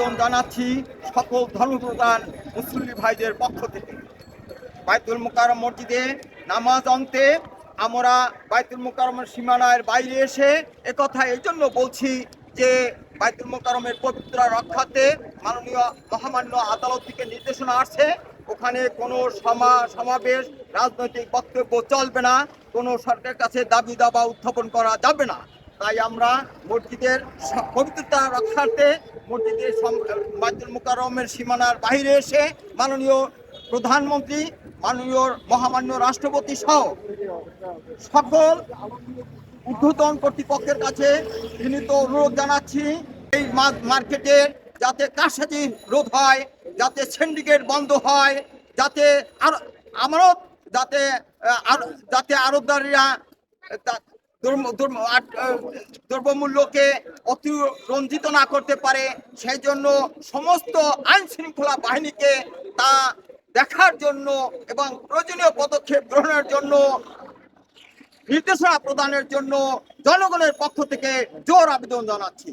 আবেদন জানাচ্ছি সকল ধর্মপ্রধান মুসল্লি ভাইদের পক্ষ থেকে। বাইতুল মুকাররম মসজিদে নামাজ অন্তে আমরা বাইতুল মুকাররমের সীমানার বাইরে এসে একথা এই জন্য বলছি যে বাইতুল মুকাররমের পবিত্র রক্ষাতে মাননীয় মহামান্য আদালত থেকে নির্দেশনা আসছে। ওখানে কোনো সমা সমাবেশ, রাজনৈতিক বক্তব্য চলবে না, কোনো সরকারের কাছে দাবি দাবা উত্থাপন করা যাবে না। তাই আমরা মসজিদের পবিত্রতা রক্ষার্থে মসজিদের বাইতুল মুকাররমের সীমানার বাইরে এসে মাননীয় প্রধানমন্ত্রী, মাননীয় মহামান্য রাষ্ট্রপতি সহ সকল ঊর্ধ্বতন কর্তৃপক্ষের কাছে বিনীত অনুরোধ জানাচ্ছি, এই মার্কেটের যাতে কারসাজি রোধ হয়, যাতে সিন্ডিকেট বন্ধ হয়, যাতে আর আমারও যাতে যাতে আরবদারীরা দ্রব্যমূল্যকে অতিরঞ্জিত না করতে পারে সেই জন্য সমস্ত আইন শৃঙ্খলা বাহিনীকে তা দেখার জন্য এবং প্রয়োজনীয় পদক্ষেপ গ্রহণের জন্য নির্দেশনা প্রদানের জন্য জনগণের পক্ষ থেকে জোর আবেদন জানাচ্ছি।